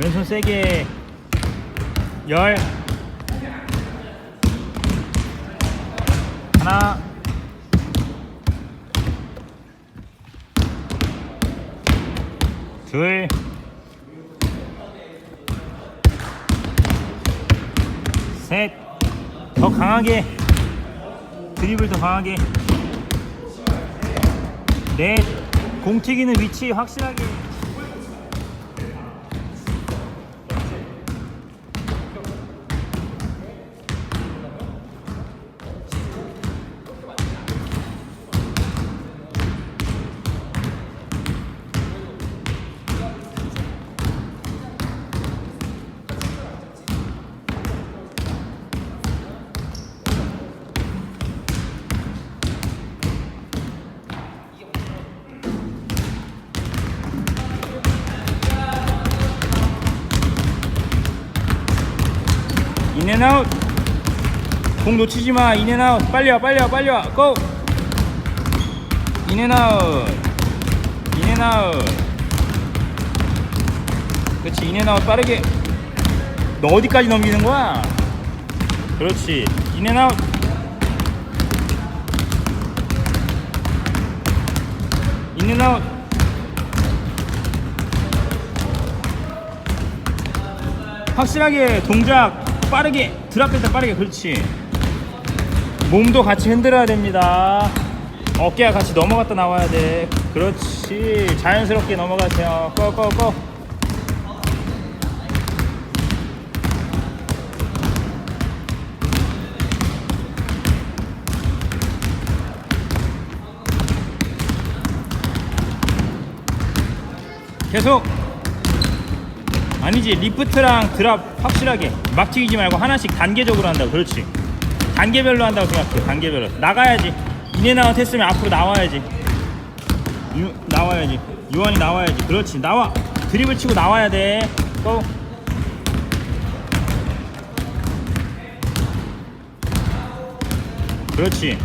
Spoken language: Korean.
왼손 세게. 열. 하나. 둘. 셋, 더 강하게. 드리블 더 강하게. 넷, 공 튀기는 위치 확실하게 인앤아웃 공 놓치지 마. 인앤아웃 빨리 와 빨리 와 빨리 와고 인앤아웃 인앤아웃 그렇지 인앤아웃 빠르게. 너 어디까지 넘기는 거야? 그렇지. 인앤아웃 인앤아웃 확실하게 동작 빠르게 드랍될 때 빠르게 그렇지. 몸도 같이 흔들어야 됩니다. 어깨가 같이 넘어갔다 나와야 돼. 그렇지. 자연스럽게 넘어가세요. 꺼꺼꺼. 계속 아니지 리프트랑 드랍 확실하게 막 튀기지 말고 하나씩 단계적으로 한다고. 그렇지. 단계별로 한다고 생각해 단계별로. 나가야지. 인앤아웃 했으면 앞으로 나와야지. 유, 나와야지. 유한이 나와야지. 그렇지. 나와. 드립을 치고 나와야 돼. 고. 그렇지